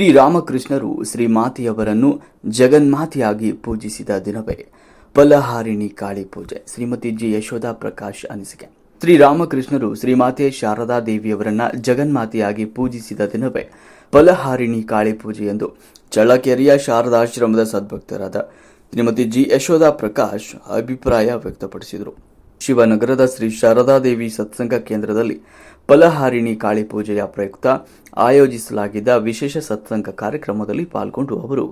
ಶ್ರೀರಾಮಕೃಷ್ಣರು ಶ್ರೀಮಾತೆಯವರನ್ನು ಜಗನ್ಮಾತೆಯಾಗಿ ಪೂಜಿಸಿದ ದಿನವೇ ಫಲಹಾರಿಣಿ ಕಾಳಿ ಪೂಜೆ. ಶ್ರೀಮತಿ ಜಿ. ಯಶೋಧ ಪ್ರಕಾಶ್ ಅನಿಸಿಕೆ. ಶ್ರೀರಾಮಕೃಷ್ಣರು ಶ್ರೀಮಾತೆ ಶಾರದಾ ದೇವಿಯವರನ್ನ ಜಗನ್ಮಾತೆಯಾಗಿ ಪೂಜಿಸಿದ ದಿನವೇ ಫಲಹಾರಿಣಿ ಕಾಳಿ ಪೂಜೆ ಎಂದು ಚಳ್ಳಕೆರೆಯ ಶಾರದಾಶ್ರಮದ ಸದ್ಭಕ್ತರಾದ ಶ್ರೀಮತಿ ಜಿ. ಯಶೋಧ ಪ್ರಕಾಶ್ ಅಭಿಪ್ರಾಯ ವ್ಯಕ್ತಪಡಿಸಿದರು. ಶಿವನಗರದ ಶ್ರೀ ಶಾರದಾದೇವಿ ಸತ್ಸಂಗ ಕೇಂದ್ರದಲ್ಲಿ ಫಲಹಾರಿಣಿ ಕಾಳಿ ಪೂಜೆಯ ಪ್ರಯುಕ್ತ ಆಯೋಜಿಸಲಾಗಿದ್ದ ವಿಶೇಷ ಸತ್ಸಂಗ ಕಾರ್ಯಕ್ರಮದಲ್ಲಿ ಪಾಲ್ಗೊಂಡು ಅವರು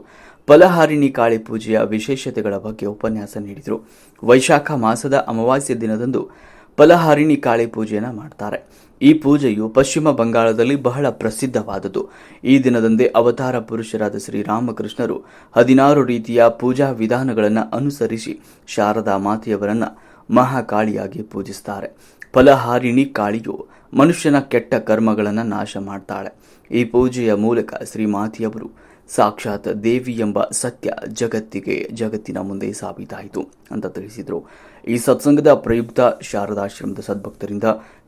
ಫಲಹಾರಿಣಿ ಕಾಳಿ ಪೂಜೆಯ ವಿಶೇಷತೆಗಳ ಬಗ್ಗೆ ಉಪನ್ಯಾಸ ನೀಡಿದರು. ವೈಶಾಖ ಮಾಸದ ಅಮಾವಾಸ್ಯ ದಿನದಂದು ಫಲಹಾರಿಣಿ ಕಾಳಿ ಪೂಜೆಯನ್ನು ಮಾಡ್ತಾರೆ. ಈ ಪೂಜೆಯು ಪಶ್ಚಿಮ ಬಂಗಾಳದಲ್ಲಿ ಬಹಳ ಪ್ರಸಿದ್ಧವಾದುದು ಈ ದಿನದಂದೇ ಅವತಾರ ಪುರುಷರಾದ ಶ್ರೀರಾಮಕೃಷ್ಣರು ಹದಿನಾರು ರೀತಿಯ ಪೂಜಾ ವಿಧಾನಗಳನ್ನು ಅನುಸರಿಸಿ ಶಾರದಾ ಮಾತೆಯವರನ್ನು ಮಹಾಕಾಳಿಯಾಗಿ ಪೂಜಿಸುತ್ತಾರೆ ಫಲಹಾರಿಣಿ ಕಾಳಿಯು ಮನುಷ್ಯನ ಕೆಟ್ಟ ಕರ್ಮಗಳನ್ನು ನಾಶ ಮಾಡ್ತಾಳೆ. ಈ ಪೂಜೆಯ ಮೂಲಕ ಶ್ರೀಮಾತಿಯವರು ಸಾಕ್ಷಾತ್ ದೇವಿ ಎಂಬ ಸತ್ಯ ಜಗತ್ತಿಗೆ, ಜಗತ್ತಿನ ಮುಂದೆ ಸಾಬೀತಾಯಿತು ಅಂತ ತಿಳಿಸಿದರು. ಈ ಸತ್ಸಂಗದ ಪ್ರಯುಕ್ತ ಶಾರದಾಶ್ರಮದ ಸದ್ಭಕ್ತರಿಂದ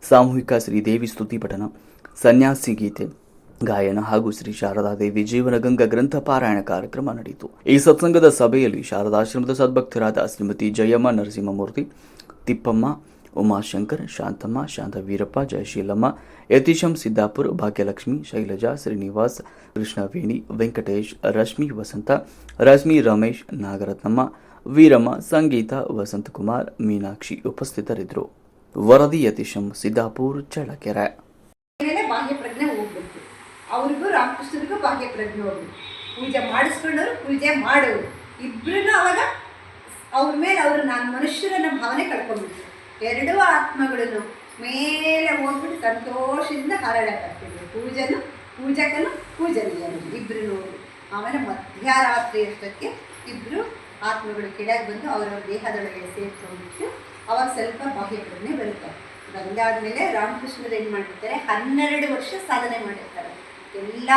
ಸಾಮೂಹಿಕ ಶ್ರೀದೇವಿ ಸ್ತುತಿ ಪಠನ ಸನ್ಯಾಸಿ ಗೀತೆ, ಗಾಯನ ಹಾಗೂ ಶ್ರೀ ಶಾರದಾದೇವಿ ಜೀವನಗಂಗಾ ಗ್ರಂಥ ಪಾರಾಯಣ ಕಾರ್ಯಕ್ರಮ ನಡೆಯಿತು. ಈ ಸತ್ಸಂಗದ ಸಭೆಯಲ್ಲಿ ಶಾರದಾಶ್ರಮದ ಸದ್ಭಕ್ತರಾದ ಶ್ರೀಮತಿ ಜಯಮ್ಮ ನರಸಿಂಹಮೂರ್ತಿ, ತಿಪ್ಪಮ್ಮ ಉಮಾಶಂಕರ್ ಶಾಂತಮ್ಮ ಶಾಂತ ವೀರಪ್ಪ ಜಯಶೀಲಮ್ಮ, ಯತೀಶಂ, ಸಿದ್ದಾಪುರ್, ಭಾಗ್ಯಲಕ್ಷ್ಮಿ, ಶೈಲಜಾ, ಶ್ರೀನಿವಾಸ್, ಕೃಷ್ಣವೇಣಿ, ವೆಂಕಟೇಶ್, ರಶ್ಮಿ, ವಸಂತ, ರಶ್ಮಿ, ರಮೇಶ್, ನಾಗರತ್ನಮ್ಮ, ವೀರಮ್ಮ, ಸಂಗೀತ, ವಸಂತಕುಮಾರ್, ಮೀನಾಕ್ಷಿ ಉಪಸ್ಥಿತರಿದ್ದರು. ವರದಿ, ಯತೀಶಂ, ಸಿದ್ದಾಪುರ್, ಚಳ್ಳಕೆರೆ. ಮೇಲೆ ಬಾಹ್ಯ ಪ್ರಜ್ಞೆ ಹೋಗ್ಬೇಕು. ಅವ್ರಿಗೂ ರಾಮಕೃಷ್ಣರಿಗೂ ಬಾಹ್ಯ ಪ್ರಜ್ಞೆ ಹೋಗ್ಬೇಕು. ಪೂಜೆ ಮಾಡಿಸ್ಕೊಂಡವ್ರು ಪೂಜೆ ಮಾಡೋರು. ಇಬ್ಬರನ್ನೂ ಅವಾಗ ಅವ್ರ ಮೇಲೆ ಅವರು ನಾನು ಮನುಷ್ಯರನ್ನ ಭಾವನೆ ಕಳ್ಕೊಂಡ್ಬಿಟ್ರು ಎರಡೂ ಆತ್ಮಗಳನ್ನು ಮೇಲೆ ಹೋಗ್ಬಿಟ್ಟು ಸಂತೋಷದಿಂದ ಹಾರಾಡಕ್ಕಾಗ್ತಿದ್ರು ಪೂಜನು, ಪೂಜಕನು, ಪೂಜನೀಯನು ಇಬ್ಬರು ನೋಡಿ. ಆಮೇಲೆ ಮಧ್ಯರಾತ್ರಿ ಅಷ್ಟಕ್ಕೆ ಇಬ್ಬರು ಆತ್ಮಗಳು ಕೆಳಗೆ ಬಂದು ಅವರವ್ರ ದೇಹದೊಳಗೆ ಸೇರ್ಕೊಂಡ್ಬಿಟ್ಟು ಅವಾಗ ಸ್ವಲ್ಪ ಬಾಹ್ಯ ಪ್ರಜ್ಞೆ ಬರುತ್ತೆ ಬಂದಾದ್ಮೇಲೆ ರಾಮಕೃಷ್ಣರು ಏನು ಮಾಡಿರ್ತಾರೆ ಹನ್ನೆರಡು ವರ್ಷ ಸಾಧನೆ ಮಾಡಿರ್ತಾರೆ. ಎಲ್ಲ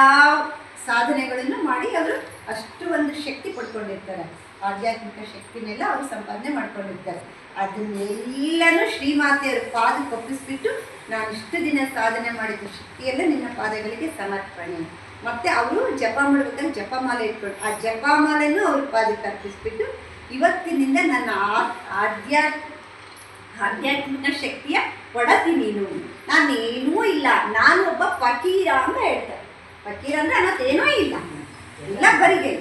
ಸಾಧನೆಗಳನ್ನು ಮಾಡಿ ಅವರು ಅಷ್ಟು ಒಂದು ಶಕ್ತಿ ಪಡ್ಕೊಂಡಿರ್ತಾರೆ. ಆಧ್ಯಾತ್ಮಿಕ ಶಕ್ತಿನೆಲ್ಲ ಅವರು ಸಂಪಾದನೆ ಮಾಡ್ಕೊಂಡಿರ್ತಾರೆ. ಅದನ್ನೆಲ್ಲನೂ ಶ್ರೀಮಾತೆಯರ ಪಾದ ಕಪ್ಪಿಸ್ಬಿಟ್ಟು ನಾನು ಇಷ್ಟು ದಿನ ಸಾಧನೆ ಮಾಡಿದ ಶಕ್ತಿಯೆಲ್ಲ ನಿನ್ನ ಪಾದಗಳಿಗೆ ಸಮರ್ಪಣೆ. ಮತ್ತೆ ಅವರು ಜಪ ಮಾಡ್ಬೇಕಾದ್ರೆ ಜಪಮಾಲೆ ಇಟ್ಕೊಂಡು, ಆ ಜಪಮಾಲೆನೂ ಅವ್ರ ಪಾದಕ್ಕೆ ಅರ್ಪಿಸ್ಬಿಟ್ಟು ಇವತ್ತಿನಿಂದ ನನ್ನ ಆಧ್ಯಾತ್ಮ ಆಧ್ಯಾತ್ಮಿಕ ಶಕ್ತಿಯ ಒಡತಿ ನೀನು. ನಾನೇನೂ ಇಲ್ಲ, ನಾನು ಒಬ್ಬ ಫಕೀರ ಅಂತ ಹೇಳ್ತಾರೆ. ಫಕೀರ ಅಂದ್ರೆ ಅನ್ನೋದೇನೂ ಇಲ್ಲ. ಎಲ್ಲ ಬರಿಗೆ,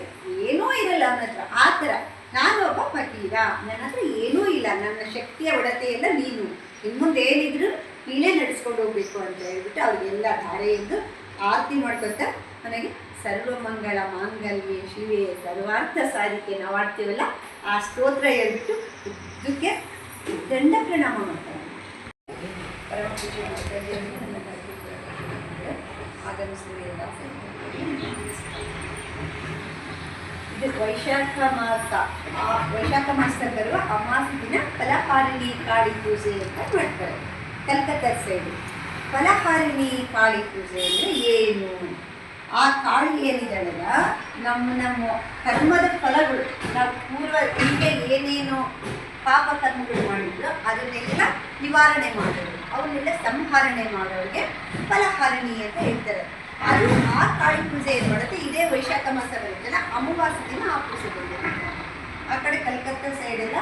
ಏನೂ ಇರಲ್ಲ ಅವನ ಹತ್ರ ಆ ಥರ ನಾನು ಒಬ್ಬ ಫಕೀರ. ನನ್ನ ಹತ್ರ ಏನೂ ಇಲ್ಲ, ನನ್ನ ಶಕ್ತಿಯ ಒಡತೆಯೆಲ್ಲ ನೀನು. ಇನ್ನು ಮುಂದೆ ಏನಿದ್ರು ನೀನೇ ನಡೆಸ್ಕೊಂಡು ಹೋಗ್ಬೇಕು ಅಂತ ಹೇಳ್ಬಿಟ್ಟು ಅವ್ರಿಗೆಲ್ಲ ಧಾರೆ ಎಂದು ಆರತಿ ಮಾಡ್ಕೊತ ನನಗೆ ಸರ್ವಮಂಗಳ ಮಾಂಗಲ್ಯ ಶಿವೆ, ಸರ್ವಾರ್ಥ ಸಾಧಿಕೆ ನಾವು ಆಡ್ತೀವಲ್ಲ, ಆ ಸ್ತೋತ್ರ ಹೇಳ್ಬಿಟ್ಟು ಉದ್ದಕ್ಕೆ ದಂಡ ಪ್ರಣಾಮ ಮಾಡ್ತಾರೆ. ಆಗಮಿಸ್ತೀವಿ ಎಲ್ಲ ಇದು ವೈಶಾಖ ಮಾಸ ಆ ವೈಶಾಖ ಮಾಸದಲ್ಲಿ ಬರುವ ಅಮಾಸೆ ದಿನ ಫಲಹಾರಿಣಿ ಕಾಳಿ ಪೂಜೆ ಅಂತ ಮಾಡ್ತಾರೆ. ಕಲ್ಕತ್ತಾ ಸೈಡು ಫಲಹಾರಿಣಿ ಕಾಳಿ ಪೂಜೆ ಅಂದರೆ ಏನು? ಆ ಕಾಳಿ ಏನಿದೆ ನಮ್ಮ ನಮ್ಮ ಕರ್ಮದ ಫಲಗಳು. ನಾವು ಪೂರ್ವ ಹಿಂದೆ ಏನೇನು ಪಾಪ ಕರ್ಮಗಳು ಮಾಡಿದ್ರು ಅದನ್ನೆಲ್ಲ ನಿವಾರಣೆ ಮಾಡೋರು. ಅವನ್ನೆಲ್ಲ ಸಂಹರಣೆ ಮಾಡೋರಿಗೆ ಫಲಹಾರಿಣಿ ಅಂತ ಹೇಳ್ತಾರೆ. ಅದು ಆ ಕಾಳಿ ಪೂಜೆ ಏನು ಮಾಡುತ್ತೆ? ಇದೇ ವೈಶಾಖ ಮಾಸ ಬರುತ್ತಲ್ಲ ಅಮಾವಾಸ್ಯ ದಿನ ಆ ಆ ಕಡೆ ಕಲ್ಕತ್ತಾ ಸೈಡೆಲ್ಲ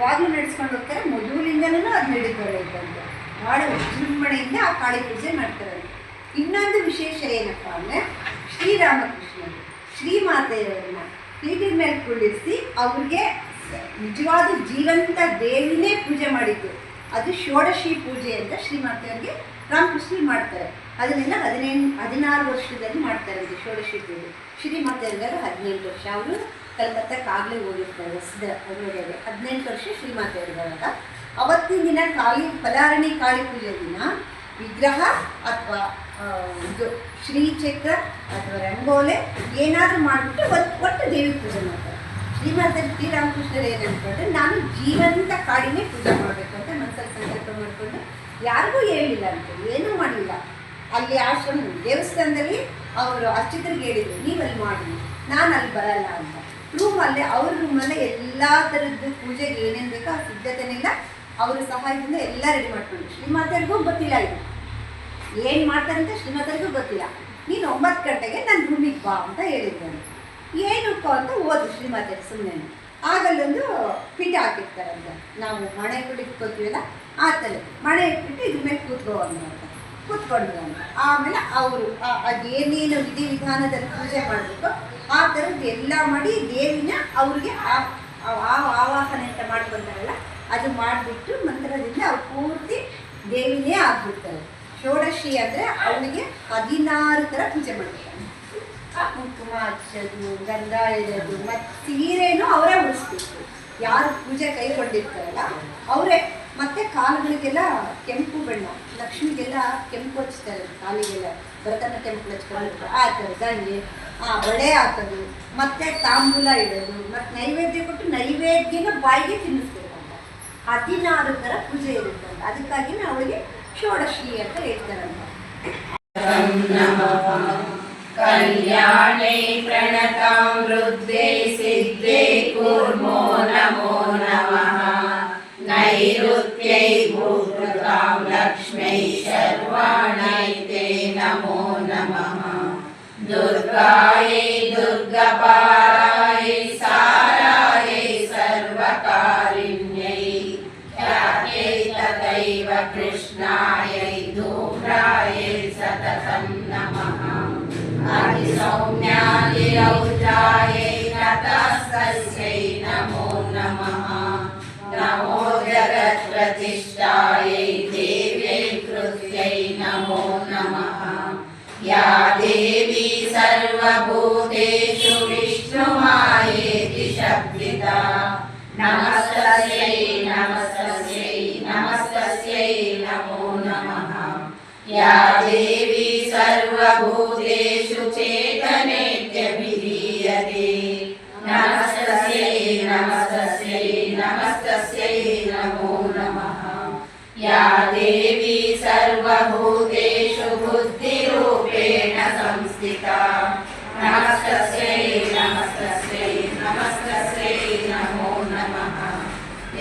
ಬಾಗಿಲು ನಡೆಸ್ಕೊಂಡು ಹೋಗ್ತಾರೆ. ಮೊದಲಿಂದಲೂ ಅದು ನಡೀತಾರೆ ಇದ್ದಂತೆ ಭಾಳ ವಿಜೃಂಭಣೆಯಿಂದ ಆ ಕಾಳಿ ಪೂಜೆ ಮಾಡ್ತಾರೆ ಇನ್ನೊಂದು ವಿಶೇಷ ಏನಪ್ಪ ಅಂದರೆ ಶ್ರೀರಾಮಕೃಷ್ಣರು, ಶ್ರೀಮಾತೆಯವರನ್ನ ಪೀಠದ ಮೇಲೆ ಕುಳ್ಳಿರಿಸಿ ಅವ್ರಿಗೆ ನಿಜವಾದ ಜೀವಂತ ದೇವಿನೇ ಪೂಜೆ ಮಾಡಿದ್ದು. ಅದು ಷೋಡಶಿ ಪೂಜೆ ಅಂತ ಶ್ರೀಮಾತೆಯವ್ರಿಗೆ ರಾಮಕೃಷ್ಣರು ಮಾಡ್ತಾರೆ. ಅದನ್ನೆಲ್ಲ ಹದಿನೆಂಟು ಹದಿನಾರು ವರ್ಷದಲ್ಲಿ ಮಾಡ್ತಾರೆ ಇದು ಷೋಡಶಿ ಪೂಜೆ ಶ್ರೀಮಾತೆಯವ್ರಿಗಾರು ಹದಿನೆಂಟು ವರ್ಷ. ಅವರು ಕಲ್ಕತ್ತಾಕ್ಕಾಗಲೇ ಹೋಗಿರ್ತಾರೆ ಸಿದ್ಧ ನೋಡಿದ್ರೆ ಹದಿನೆಂಟು ವರ್ಷ ಶ್ರೀಮಾತೆಯವ್ರಿಗಾಗ ಅವತ್ತಿನ ದಿನ ಕಾಳಿ ಫಲಾರಣಿ ಕಾಳಿ ಪೂಜೆ ದಿನ. ವಿಗ್ರಹ ಅಥವಾ ಇದು ಶ್ರೀಚಕ್ರ ಅಥವಾ ರಂಗೋಲೆ ಏನಾದರೂ ಮಾಡಿಬಿಟ್ಟು ಒಟ್ಟು ಒಟ್ಟು ದೇವಿ ಪೂಜೆ ಮಾಡ್ತಾರೆ. ಶ್ರೀಮಾತೆ ಶ್ರೀರಾಮಕೃಷ್ಣರು ಏನು ಅಂದ್ಕೊಂಡ್ರೆ ನಾನು ಜೀವಂತ ಕಾಡಿನೇ ಪೂಜೆ ಮಾಡಬೇಕು ಅಂತ ಮನಸ್ಸಲ್ಲಿ ಸಂಕಲ್ಪ ಮಾಡಿಕೊಂಡು ಯಾರಿಗೂ ಹೇಳಿಲ್ಲ ಅಂತ ಏನೂ ಮಾಡಿಲ್ಲ. ಅಲ್ಲಿ ಆಶ್ರಮ, ದೇವಸ್ಥಾನದಲ್ಲಿ ಅವರು ಅರ್ಚಕರಿಗೆ ಹೇಳಿದರು ನೀವು ಅಲ್ಲಿ ಮಾಡಿ ನಾನು ಅಲ್ಲಿ ಬರಲ್ಲ ಅಂತ. ರೂಮಲ್ಲೇ ಅವ್ರ ರೂಮಲ್ಲೇ ಎಲ್ಲ ಥರದ್ದು ಪೂಜೆಗೆ ಏನೇನು ಬೇಕೋ ಆ ಸಿದ್ಧತೆನೆಲ್ಲ ಅವರ ಸಹಾಯದಿಂದ ಎಲ್ಲ ರೆಡಿ ಮಾಡ್ಕೊಂಡು ಶ್ರೀಮಾತರಿಗೂ ಗೊತ್ತಿಲ್ಲ ಇದು. ಏನು ಮಾಡ್ತಾರೆ ಅಂತ ಶ್ರೀಮಾತರಿಗೂ ಗೊತ್ತಿಲ್ಲ. ನೀನು ಒಂಬತ್ತು ಗಂಟೆಗೆ ನನ್ನ ರೂಮಿಗೆ ಬಾ ಅಂತ ಹೇಳಿದ್ದಾನೆ ಏನಕ್ಕೋ ಅಂತ ಓದು ಶ್ರೀಮಾತೆ ಸುಮ್ಮನೆ ಆಗಲ್ಲೊಂದು ಹಾಕಿರ್ತಾರೆ ಅಂತ ನಾವು ಮಣೆ ಕುಡಿಕೊತೀವಲ್ಲ ಆ ಥರ ಮಣೆ ಇಟ್ಬಿಟ್ಟು ಇದ್ರ ಮೇಲೆ ಕೂತ್ಕೋ ಅಂತ. ಕೂತ್ಕೊಂಡ್ರು ಆಮೇಲೆ ಅವರು ಅದೇನೇನು ವಿಧಿ ವಿಧಾನದಲ್ಲಿ ಪೂಜೆ ಮಾಡಬೇಕು ಆ ಥರದ್ದು ಎಲ್ಲ ಮಾಡಿ ದೇವಿನ ಅವ್ರಿಗೆ ಆ- ಆವಾಹನೆ ಅಂತ ಮಾಡ್ಕೊಂತಾರಲ್ಲ ಅದು ಮಾಡಿಬಿಟ್ಟು ಮಂತ್ರದಿಂದ ಅವ್ರು ಪೂರ್ತಿ ದೇವಿನೇ ಆಗ್ಬಿಡ್ತಾರೆ. ಷೋಡಶಿ ಅಂದರೆ ಅವನಿಗೆ ಹದಿನಾರು ಥರ ಪೂಜೆ ಮಾಡ್ತಾರೆ. ಕುಂಕುಮ ಹಚ್ಚೋದು ಗಂಧ ಇಡೋದು ಮತ್ತು ಸೀರೆನೂ ಅವರೇ ಉಳಿಸ್ಬೇಕು ಯಾರು ಪೂಜೆ ಕೈಗೊಂಡಿರ್ತಾರಲ್ಲ, ಅವರೇ. ಮತ್ತೆ ಕಾಲುಗಳಿಗೆಲ್ಲ ಕೆಂಪು ಬಣ್ಣ ಲಕ್ಷ್ಮಿಗೆಲ್ಲ ಕೆಂಪು ಹಚ್ತಾರೆ, ಕಾಲಿಗೆಲ್ಲ. ಭರತನ ಕೆಂಪು ಹಚ್ಕೊಂಡು ಆಗ್ತದೆ ಗಂಜಿ ಬಳೆ ಹಾಕೋದು. ಮತ್ತೆ ತಾಂಬೂಲ ಇಡೋದು. ಮತ್ತೆ ನೈವೇದ್ಯ ಕೊಟ್ಟು ನೈವೇದ್ಯನ ಬಾಯಿಗೆ ತಿನ್ನಿಸ್ತಿರುವಂತ. ಹದಿನಾರು ಥರ ಪೂಜೆ ಇರುತ್ತಂತ ಅದಕ್ಕಾಗಿ ಅವಳಿಗೆ ಷೋಡಶಿ ಅಂತ ಹೇಳ್ತಾರಂತ. ಕಲ್ಯಾಣೇ ಪ್ರಣತಾಮೃದ್ಧೆ ಸಿದ್ಧೆ ಕೂರ್ಮೋ ನಮೋ दुर्गायै सर्वभूतेषु विष्णुमायेति शब्दिता नमस्तस्यै नमस्तस्यै नमस्तस्यै नमो नमः। या देवी सर्वभूतेषु चेतनेत्यभिधीयते। नमस्तस्यै नमस्तस्यै नमस्तस्यै नमो नमः। या देवी सर्वभूतेषु बुद्धिरूपेण संस्थिता।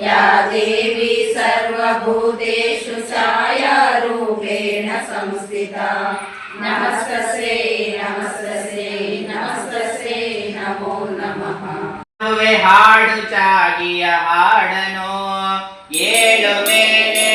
या देवी सर्वभूतेषु छायारूपेण संस्थिता नमस्तस्यै नमस्तस्यै नमस्तस्यै नमो नमः ಹಾಡುವೆ ಹಾಡು ಚಾಗಿಯ ಹಾಡನು ಏಳು ಮೇಲೇಳು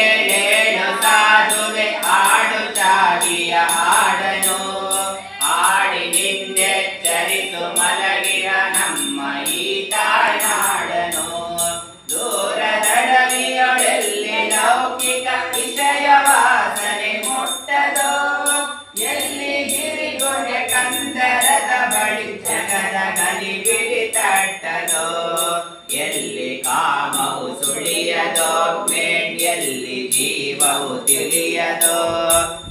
ತಟ್ಟದೋ ಎಲ್ಲಿ ಕಾಮವು ಸುಳಿಯದೋ? ಎಲ್ಲಿ ಜೀವವು ತಿಳಿಯದೋ?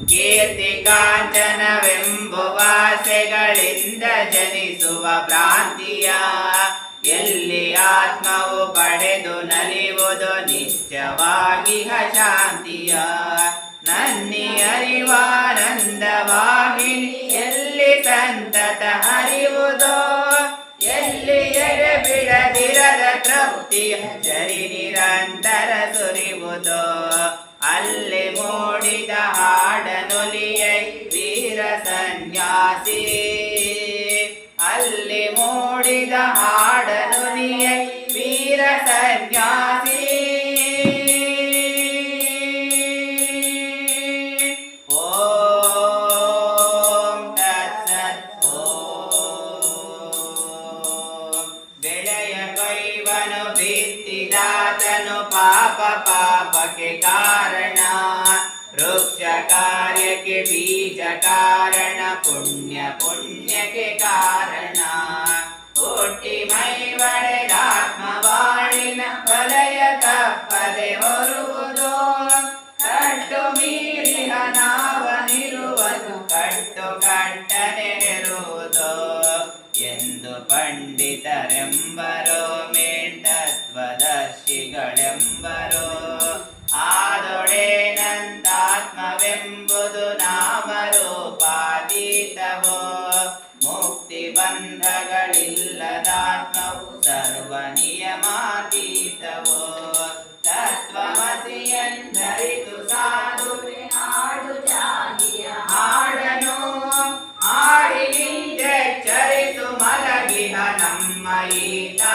ಕೀರ್ತಿ ಕಾಂಚನವೆಂಬುವಾಸೆಗಳಿಂದ ಜನಿಸುವ ಭ್ರಾಂತಿಯ? ಎಲ್ಲಿ ಆತ್ಮವು ಪಡೆದು ನಲಿಯುವುದು ನಿತ್ಯವಾಗಿ ಶಾಂತಿಯ? ತೃಪ್ತಿಯ ಜರಿ ನಿರಂತರ ಸುರಿವುದು. ಅಲ್ಲಿ ಮೂಡಿದ ಹಾಡನುಲಿಯೈ ವೀರ ಸನ್ಯಾಸಿ. ಅಲ್ಲಿ ಮೂಡಿದ ಹಾಡನುಲಿಯೈ ಪುಣ್ಯ ಪುಣ್ಯಕ್ಕೆ ಕಾರಣ ಹುಟ್ಟಿ ಮೈ Bye.